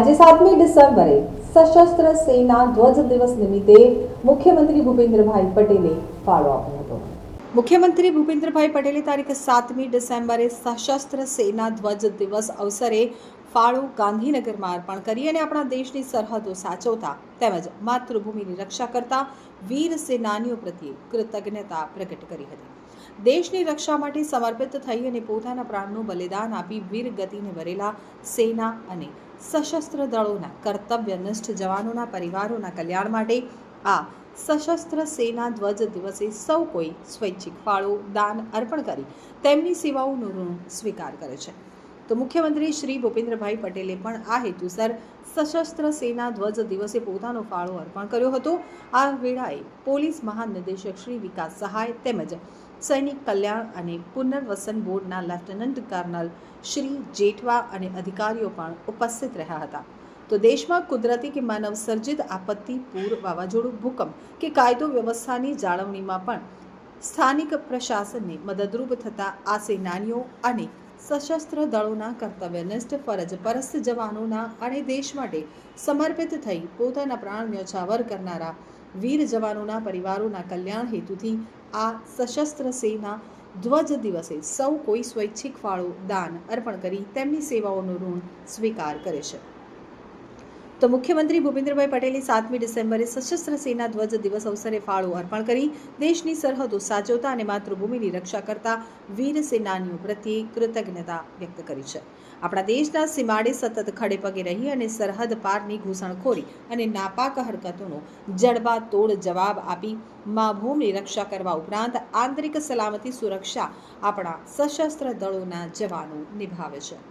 આજે સાતમી ડિસેમ્બરે સશસ્ત્ર સેના ધ્વજ દિવસ નિમિત્તે મુખ્યમંત્રી ભૂપેન્દ્રભાઈ પટેલે ફાળો આપ્યો હતો. મુખ્યમંત્રી ભૂપેન્દ્રભાઈ પટેલે તારીખ સાતમી ડિસેમ્બરે સશસ્ત્ર સેના ધ્વજ દિવસ અવસરે ફાળો ગાંધીનગરમાં અર્પણ કરી અને આપણા દેશની સરહદો સાચવતા તેમજ માતૃભૂમિની રક્ષા કરતા વીર સેનાનીઓ પ્રત્યે કૃતજ્ઞતા પ્રગટ કરી હતી. દેશની રક્ષા માટે સમર્પિત થઈ અને પોતાના પ્રાણનું બલિદાન આપી વીર ગતિને વરેલા સેના અને સશસ્ત્ર દળોના કર્તવ્યનિષ્ઠ જવાનોના પરિવારોના કલ્યાણ માટે આ સશસ્ત્ર સેના ધ્વજ દિવસે સૌ કોઈ સ્વૈચ્છિક ફાળો, દાન અર્પણ કરી તેમની સેવાઓનું ઋણ સ્વીકાર કરે છે. તો મુખ્યમંત્રી શ્રી ભૂપેન્દ્રભાઈ પટેલે પણ આ હેતુસર સશસ્ત્ર સેના ધ્વજ દિવસે પોતાનો ફાળો અર્પણ કર્યો હતો. આ વેળાએ પોલીસ મહાનિદેશક શ્રી વિકાસ સહાય તેમજ સૈનિક કલ્યાણ અને પુનર્વસન બોર્ડના લેફ્ટનન્ટ કર્નલ શ્રી જેઠવા અને અધિકારીઓ પણ ઉપસ્થિત રહ્યા હતા. તો દેશમાં કુદરતી કે માનવ સર્જિત આપત્તિ પૂર વાવાઝોડું ભૂકંપ કે કાયદો વ્યવસ્થાની જાળવણીમાં પણ સ્થાનિક પ્રશાસનને મદદરૂપ થતા આ સેનાનીઓ અને સશસ્ત્ર દળોના કર્તવ્યનિષ્ઠ ફરજ પરસ્ત જવાનોના અને દેશ માટે સમર્પિત થઈ પોતાના પ્રાણ ન્યોછાવર કરનારા વીર જવાનોના પરિવારોના કલ્યાણ હેતુથી આ સશસ્ત્ર સેના ધ્વજ દિવસે સૌ કોઈ સ્વૈચ્છિક ફાળો દાન અર્પણ કરી તેમની સેવાઓનું ઋણ સ્વીકાર કરે છે. તો મુખ્યમંત્રી ભૂપેન્દ્રભાઈ પટેલે સાતમી ડિસેમ્બરે સશસ્ત્ર સેના ધ્વજ દિવસ અવસરે ફાળો અર્પણ કરી દેશની સરહદો સાચવતા અને માતૃભૂમિની રક્ષા કરતા વીર સેનાનીઓ પ્રત્યે કૃતજ્ઞતા વ્યક્ત કરી છે. આપણા દેશના સીમાડે સતત ખડે પગે રહી અને સરહદ પારની ઘૂસણખોરી અને નાપાક હરકતોનો જડબાતોડ જવાબ આપી મા ભૂમિની રક્ષા કરવા ઉપરાંત આંતરિક સલામતી સુરક્ષા આપણા સશસ્ત્ર દળોના જવાનો નિભાવે છે.